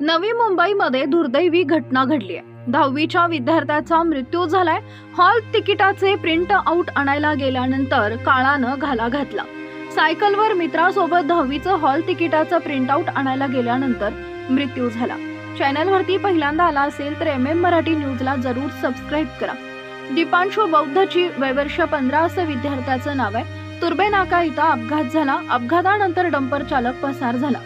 नवी मुंबईमध्ये दुर्दैवी घटना घडली आहे दहावीच्या विद्यार्थ्याचा मृत्यू झालाय. हॉल तिकिटाचे प्रिंट आउट आणायला गेल्यानंतर काळानं घाला घातला. सायकलवर मित्रासोबत दहावीचं हॉल तिकिटाचं प्रिंट आउट आणायला गेल्यानंतर मृत्यू झाला. चॅनलवरती पहिल्यांदा आला असेल तर एम एम मराठी न्यूजला जरूर सबस्क्राईब करा. दीपांशु बौद्धची वयवर्ष पंधरा असं विद्यार्थ्याचं नाव आहे. तुर्बे नाका इथं अपघात झाला. अपघातानंतर डंपर चालक पसार झाला.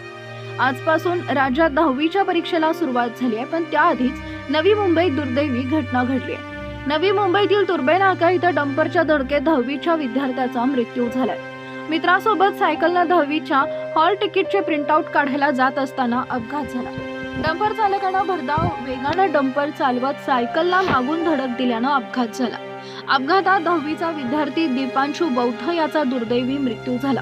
आजपासून राज्यात दहावीच्या परीक्षेला सुरुवात झाली आहे पण त्याआधीच नवी मुंबईत दुर्दैवी घटना घडली आहे. नवी मुंबईतील तुर्बे नाका इथं डंपरच्या धडकेत दहावीच्या विद्यार्थ्याचा मृत्यू झालाय. मित्रासोबत सायकलनं दहावीच्या हॉल तिकीटचे प्रिंटआउट काढायला जात असताना अपघात झाला. डंपर चालकानं भरधाव वेगानं डंपर चालवत सायकलला मागून धडक दिल्यानं अपघात झाला. अपघातात दहावीचा विद्यार्थी दीपांशू बौद्ध याचा दुर्दैवी मृत्यू झाला.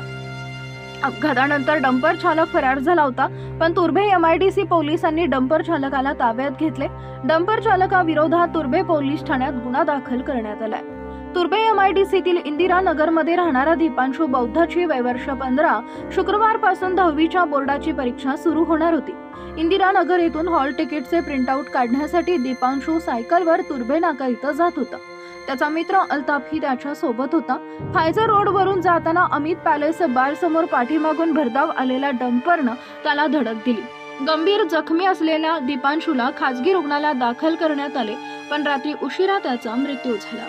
अपघातानंतर डंपर चालक फरार झाला होता पण तुर्भे एमआयडीसी पोलिसांनी डंपर चालकाला ताब्यात घेतले. डंपर चालकाविरोधात तुर्भे पोलीस ठाण्यात गुन्हा दाखल करण्यात आलाय. तुर्भे एमआयडीसीतील इंदिरा नगरमध्ये राहणारा दीपांशू बौद्धाची वयवर्ष पंधरा शुक्रवारपासून दहावीच्या बोर्डाची परीक्षा सुरू होणार होती. इंदिरा नगर येथून हॉल तिकीटचे प्रिंटआउट काढण्यासाठी दीपांशू सायकलवर तुर्भे नाका इथं जात होता. त्याचा मित्र अल्ताफही त्याच्या सोबत होता. फायझर रोडवरून जाताना अमित पॅलेस बार समोर पाठीमागून भरधाव आलेल्या डंपरनं त्याला धडक दिली. गंभीर जखमी असलेल्या दीपांशूला खाजगी रुग्णालयात दाखल करण्यात आले पण रात्री उशिरा त्याचा मृत्यू झाला.